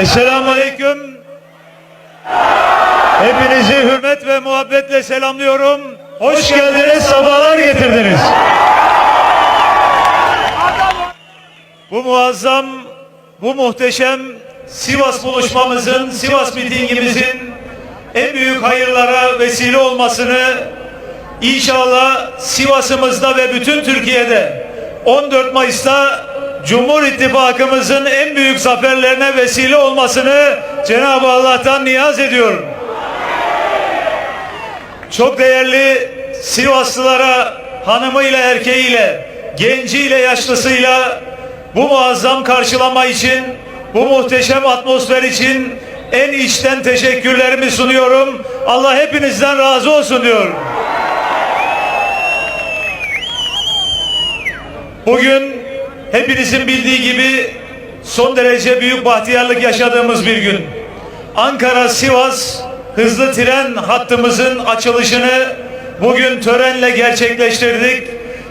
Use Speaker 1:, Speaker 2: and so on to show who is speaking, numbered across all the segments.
Speaker 1: Esselamu Aleyküm. Hepinizi hürmet ve muhabbetle selamlıyorum. Hoş geldiniz, sabahlar getirdiniz. Bu muazzam, bu muhteşem Sivas buluşmamızın, Sivas mitingimizin en büyük hayırlara vesile olmasını inşallah Sivas'ımızda ve bütün Türkiye'de 14 Mayıs'ta Cumhur İttifakımızın en büyük zaferlerine vesile olmasını Cenab-ı Allah'tan niyaz ediyorum. Çok değerli Sivaslılara hanımıyla erkeğiyle, genciyle yaşlısıyla bu muazzam karşılama için, bu muhteşem atmosfer için en içten teşekkürlerimi sunuyorum. Allah hepinizden razı olsun diyorum. Bugün hepinizin bildiği gibi son derece büyük bahtiyarlık yaşadığımız bir gün. Ankara-Sivas hızlı tren hattımızın açılışını bugün törenle gerçekleştirdik.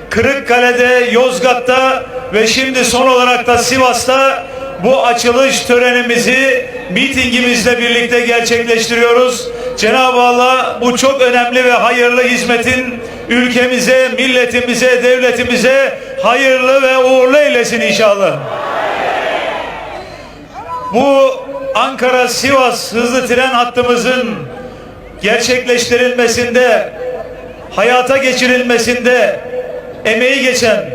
Speaker 1: Kırıkkale'de, Yozgat'ta ve şimdi son olarak da Sivas'ta bu açılış törenimizi mitingimizle birlikte gerçekleştiriyoruz. Cenab-ı Allah bu çok önemli ve hayırlı hizmetin ülkemize, milletimize, devletimize hayırlı ve uğurlu eylesin inşallah. Bu Ankara-Sivas hızlı tren hattımızın gerçekleştirilmesinde, hayata geçirilmesinde emeği geçen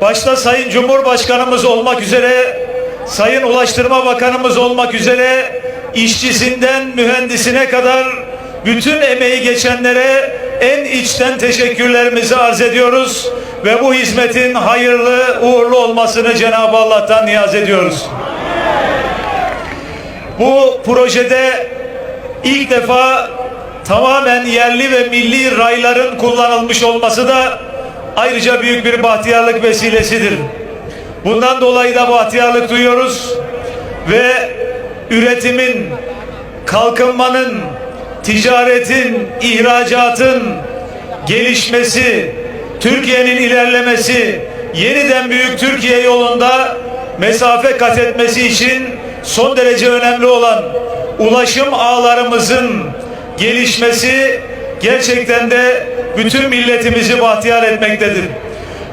Speaker 1: başta Sayın Cumhurbaşkanımız olmak üzere, Sayın Ulaştırma Bakanımız olmak üzere, işçisinden mühendisine kadar bütün emeği geçenlere en içten teşekkürlerimizi arz ediyoruz ve bu hizmetin hayırlı, uğurlu olmasını Cenab-ı Allah'tan niyaz ediyoruz. Bu projede ilk defa tamamen yerli ve milli rayların kullanılmış olması da ayrıca büyük bir bahtiyarlık vesilesidir. Bundan dolayı da bahtiyarlık duyuyoruz ve üretimin, kalkınmanın, ticaretin, ihracatın gelişmesi, Türkiye'nin ilerlemesi, yeniden büyük Türkiye yolunda mesafe kat etmesi için son derece önemli olan ulaşım ağlarımızın gelişmesi gerçekten de bütün milletimizi bahtiyar etmektedir.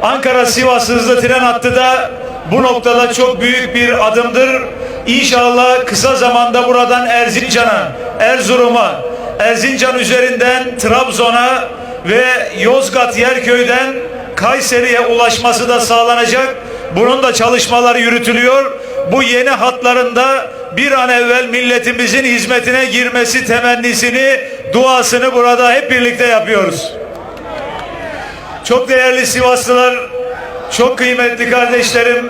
Speaker 1: Ankara-Sivas hızlı tren hattı da bu noktada çok büyük bir adımdır. İnşallah kısa zamanda buradan Erzincan'a, Erzurum'a, Erzincan üzerinden Trabzon'a ve Yozgat Yerköy'den Kayseri'ye ulaşması da sağlanacak. Bunun da çalışmaları yürütülüyor. Bu yeni hatlarında bir an evvel milletimizin hizmetine girmesi temennisini, duasını burada hep birlikte yapıyoruz. Çok değerli Sivaslılar, çok kıymetli kardeşlerim.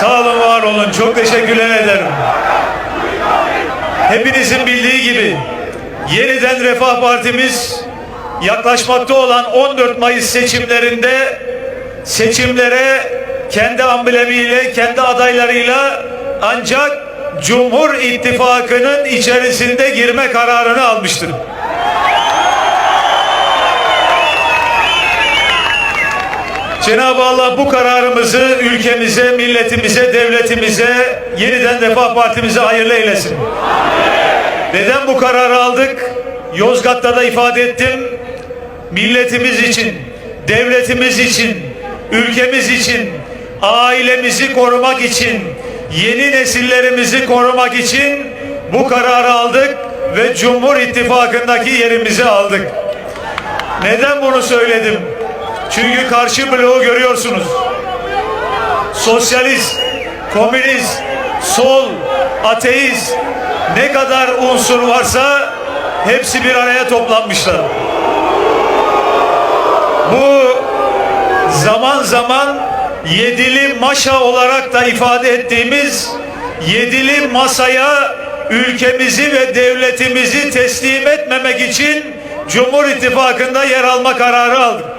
Speaker 1: Sağ olun. Çok teşekkürler ederim. Hepinizin bildiği gibi yeniden Refah Partimiz yaklaşmakta olan 14 Mayıs seçimlerinde seçimlere kendi amblemiyle, kendi adaylarıyla ancak Cumhur İttifakı'nın içerisinde girme kararını almıştır. Cenab-ı Allah bu kararımızı ülkemize, milletimize, devletimize, yeniden Refah Partimize hayırlı eylesin. Neden bu kararı aldık? Yozgat'ta da ifade ettim. Milletimiz için, devletimiz için, ülkemiz için, ailemizi korumak için, yeni nesillerimizi korumak için bu kararı aldık ve Cumhur İttifakı'ndaki yerimizi aldık. Neden bunu söyledim? Çünkü karşı bloğu görüyorsunuz. Sosyalist, komünist, sol, ateist ne kadar unsur varsa hepsi bir araya toplanmışlar. Bu zaman zaman yedili maşa olarak da ifade ettiğimiz yedili masaya ülkemizi ve devletimizi teslim etmemek için Cumhur İttifakı'nda yer alma kararı aldık.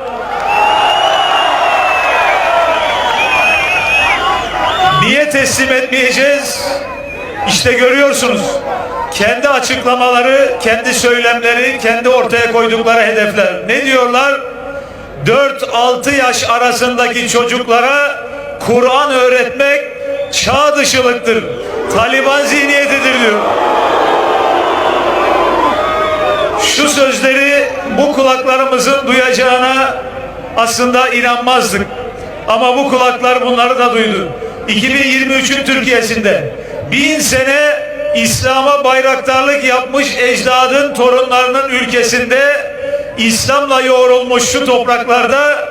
Speaker 1: Niye teslim etmeyeceğiz? İşte görüyorsunuz. Kendi açıklamaları, kendi söylemleri, kendi ortaya koydukları hedefler. Ne diyorlar? 4-6 yaş arasındaki çocuklara Kur'an öğretmek çağ dışılıktır. Taliban zihniyetidir diyor. Şu sözleri bu kulaklarımızın duyacağına aslında inanmazdık. Ama bu kulaklar bunları da duydu. 2023'ün Türkiye'sinde bin sene İslam'a bayraktarlık yapmış ecdadın torunlarının ülkesinde İslam'la yoğrulmuş şu topraklarda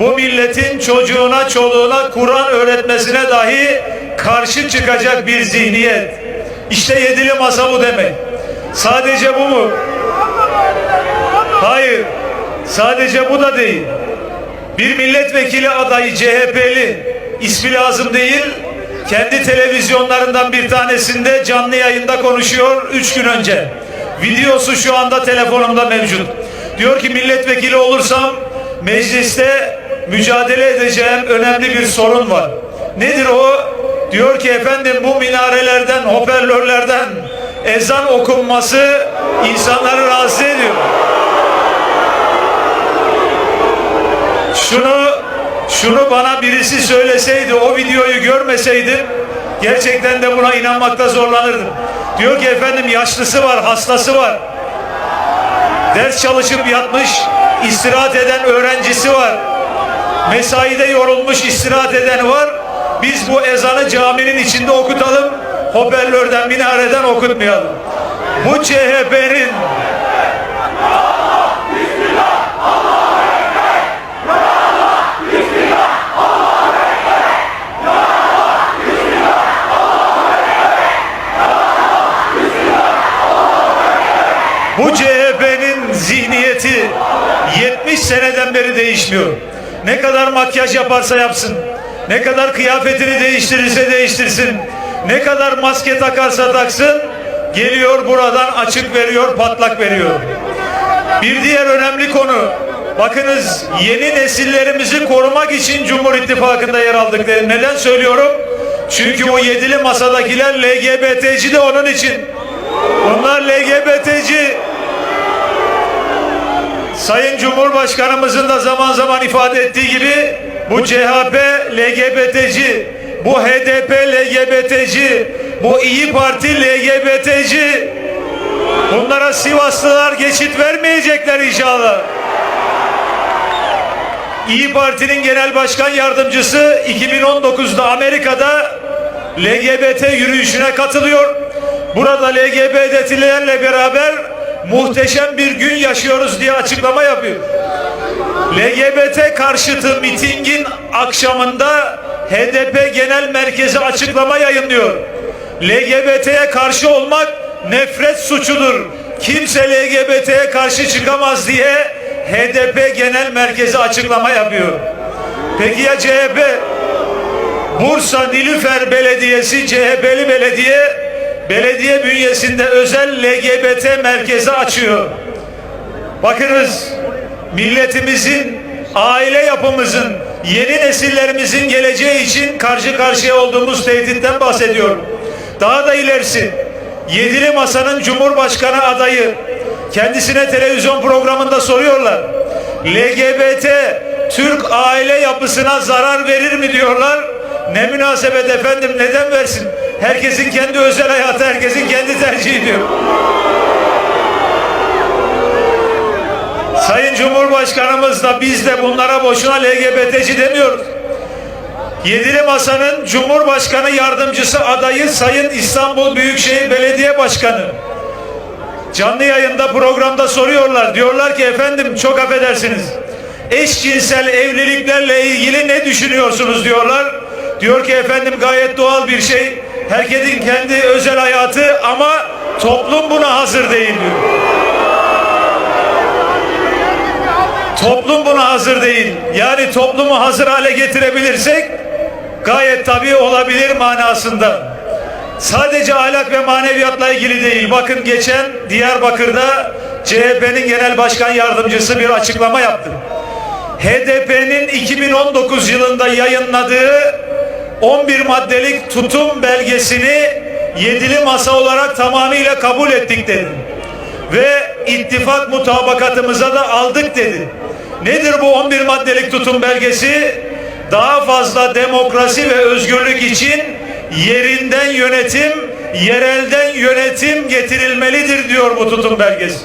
Speaker 1: bu milletin çocuğuna çoluğuna Kur'an öğretmesine dahi karşı çıkacak bir zihniyet. İşte yedili masa bu demek. Sadece bu mu? Hayır. Sadece bu da değil. Bir milletvekili adayı CHP'li ismi lazım değil. Kendi televizyonlarından bir tanesinde canlı yayında konuşuyor 3 gün önce. Videosu şu anda telefonumda mevcut. Diyor ki milletvekili olursam mecliste mücadele edeceğim önemli bir sorun var. Nedir o? Diyor ki efendim bu minarelerden, hoparlörlerden ezan okunması insanları rahatsız ediyor. Şunu şunu bana birisi söyleseydi, o videoyu görmeseydim gerçekten de buna inanmakta zorlanırdım. Diyor ki efendim yaşlısı var, hastası var. Ders çalışıp yatmış, istirahat eden öğrencisi var. Mesaide yorulmuş istirahat eden var. Biz bu ezanı caminin içinde okutalım. Hoparlörden, minareden okutmayalım. Bu CHP'nin Bu CHP'nin zihniyeti 70 seneden beri değişmiyor. Ne kadar makyaj yaparsa yapsın, ne kadar kıyafetini değiştirirse değiştirsin, ne kadar maske takarsa taksın, geliyor buradan açık veriyor, patlak veriyor. Bir diğer önemli konu, bakınız yeni nesillerimizi korumak için Cumhur İttifakı'nda yer aldıkları. Neden söylüyorum? Çünkü o yedili masadakiler LGBT'ci de onun için. Bunlar LGBT'ci. Sayın Cumhurbaşkanımızın da zaman zaman ifade ettiği gibi bu CHP LGBT'ci, bu HDP LGBT'ci, bu İyi Parti LGBT'ci. Bunlara Sivaslılar geçit vermeyecekler inşallah. İyi Parti'nin genel başkan yardımcısı 2019'da Amerika'da LGBT yürüyüşüne katılıyor. Burada LGBT'lilerle beraber muhteşem bir gün yaşıyoruz diye açıklama yapıyor. LGBT karşıtı mitingin akşamında HDP Genel Merkezi açıklama yayınlıyor. LGBT'ye karşı olmak nefret suçudur. Kimse LGBT'ye karşı çıkamaz diye HDP Genel Merkezi açıklama yapıyor. Peki ya CHP? Bursa Nilüfer Belediyesi CHP'li belediye belediye bünyesinde özel LGBT merkezi açıyor. Bakınız milletimizin, aile yapımızın, yeni nesillerimizin geleceği için karşı karşıya olduğumuz tehditten bahsediyorum. Daha da ilerisi Yedili Masa'nın Cumhurbaşkanı adayı kendisine televizyon programında soruyorlar. LGBT Türk aile yapısına zarar verir mi diyorlar. Ne münasebet efendim neden versin? Herkesin kendi özel hayatı, herkesin kendi tercihi diyor. Sayın Cumhurbaşkanımız da biz de bunlara boşuna LGBT'ci demiyoruz. Yedili Masa'nın Cumhurbaşkanı Yardımcısı adayı Sayın İstanbul Büyükşehir Belediye Başkanı. Canlı yayında programda soruyorlar. Diyorlar ki efendim çok affedersiniz. Eşcinsel evliliklerle ilgili ne düşünüyorsunuz diyorlar. Diyor ki efendim gayet doğal bir şey. Herkesin kendi özel hayatı ama toplum buna hazır değil diyor. Toplum buna hazır değil. Yani toplumu hazır hale getirebilirsek gayet tabii olabilir manasında. Sadece ahlak ve maneviyatla ilgili değil. Bakın geçen Diyarbakır'da CHP'nin genel başkan yardımcısı bir açıklama yaptı. HDP'nin 2019 yılında yayınladığı 11 maddelik tutum belgesini yedili masa olarak tamamıyla kabul ettik dedi. Ve ittifak mutabakatımıza da aldık dedi. Nedir bu 11 maddelik tutum belgesi? Daha fazla demokrasi ve özgürlük için yerinden yönetim, yerelden yönetim getirilmelidir diyor bu tutum belgesi.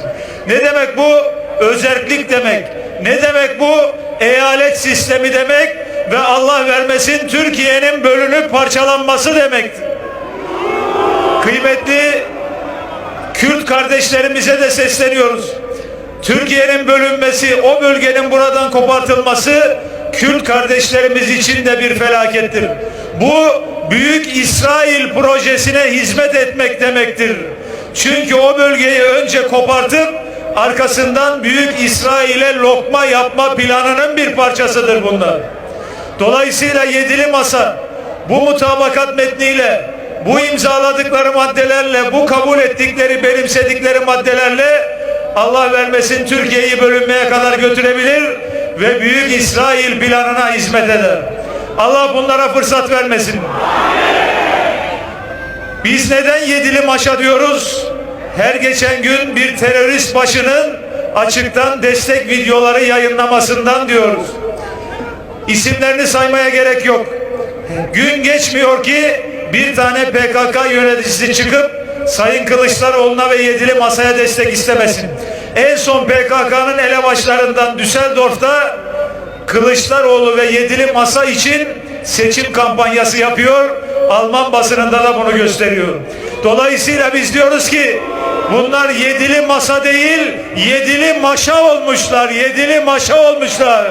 Speaker 1: Ne demek bu? Özerklik demek. Ne demek bu? Eyalet sistemi demek ve Allah vermesin Türkiye'nin bölünüp parçalanması demektir. Kıymetli Kürt kardeşlerimize de sesleniyoruz. Türkiye'nin bölünmesi, o bölgenin buradan kopartılması Kürt kardeşlerimiz için de bir felakettir. Bu büyük İsrail projesine hizmet etmek demektir. Çünkü o bölgeyi önce kopartıp arkasından büyük İsrail'e lokma yapma planının bir parçasıdır bunlar. Dolayısıyla yedili masa bu mutabakat metniyle, bu imzaladıkları maddelerle, bu kabul ettikleri, benimsedikleri maddelerle Allah vermesin Türkiye'yi bölünmeye kadar götürebilir ve büyük İsrail planına hizmet eder. Allah bunlara fırsat vermesin. Biz neden yedili maşa diyoruz? Her geçen gün bir terörist başının açıktan destek videoları yayınlamasından diyoruz. İsimlerini saymaya gerek yok. Gün geçmiyor ki bir tane PKK yöneticisi çıkıp Sayın Kılıçdaroğlu'na ve yedili masaya destek istemesin. En son PKK'nın elebaşlarından Düsseldorf'ta Kılıçdaroğlu ve yedili masa için seçim kampanyası yapıyor. Alman basınında da bunu gösteriyor. Dolayısıyla biz diyoruz ki bunlar yedili masa değil, yedili maşa olmuşlar, yedili maşa olmuşlar.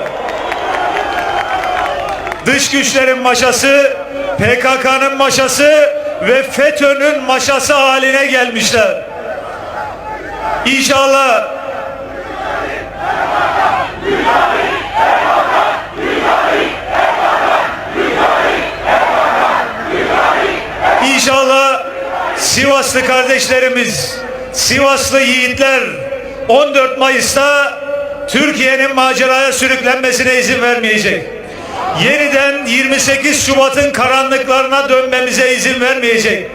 Speaker 1: Dış güçlerin maşası, PKK'nın maşası ve FETÖ'nün maşası haline gelmişler. İnşallah İnşallah Sivaslı kardeşlerimiz, Sivaslı yiğitler 14 Mayıs'ta Türkiye'nin maceraya sürüklenmesine izin vermeyecek. Yeniden 28 Şubat'ın karanlıklarına dönmemize izin vermeyecek.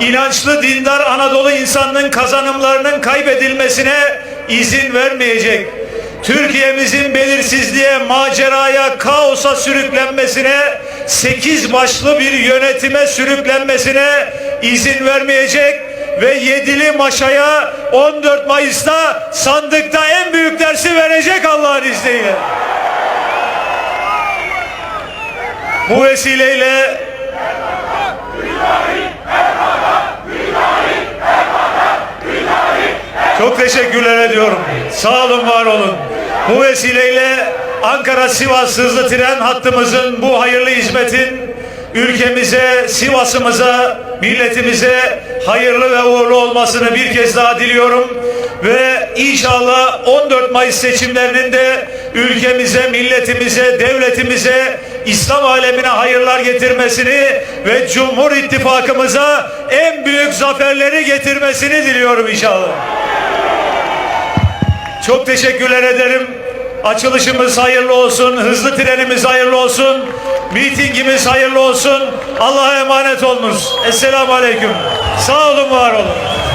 Speaker 1: İnançlı dindar Anadolu insanının kazanımlarının kaybedilmesine izin vermeyecek. Türkiye'mizin belirsizliğe, maceraya, kaosa sürüklenmesine, sekiz başlı bir yönetime sürüklenmesine izin vermeyecek ve yedili maşaya 14 Mayıs'ta sandıkta en büyük dersi verecek Allah'ın izniyle. Bu vesileyle çok teşekkürler ediyorum. Sağ olun, var olun. Bu vesileyle Ankara Sivas hızlı tren hattımızın bu hayırlı hizmetin ülkemize, Sivas'ımıza, milletimize hayırlı ve uğurlu olmasını bir kez daha diliyorum. Ve inşallah 14 Mayıs seçimlerinin de ülkemize, milletimize, devletimize, İslam alemine hayırlar getirmesini ve Cumhur İttifakımıza en büyük zaferleri getirmesini diliyorum inşallah. Çok teşekkürler ederim. Açılışımız hayırlı olsun, hızlı trenimiz hayırlı olsun, mitingimiz hayırlı olsun. Allah'a emanet olunuz. Esselamu Aleyküm. Sağ olun, var olun.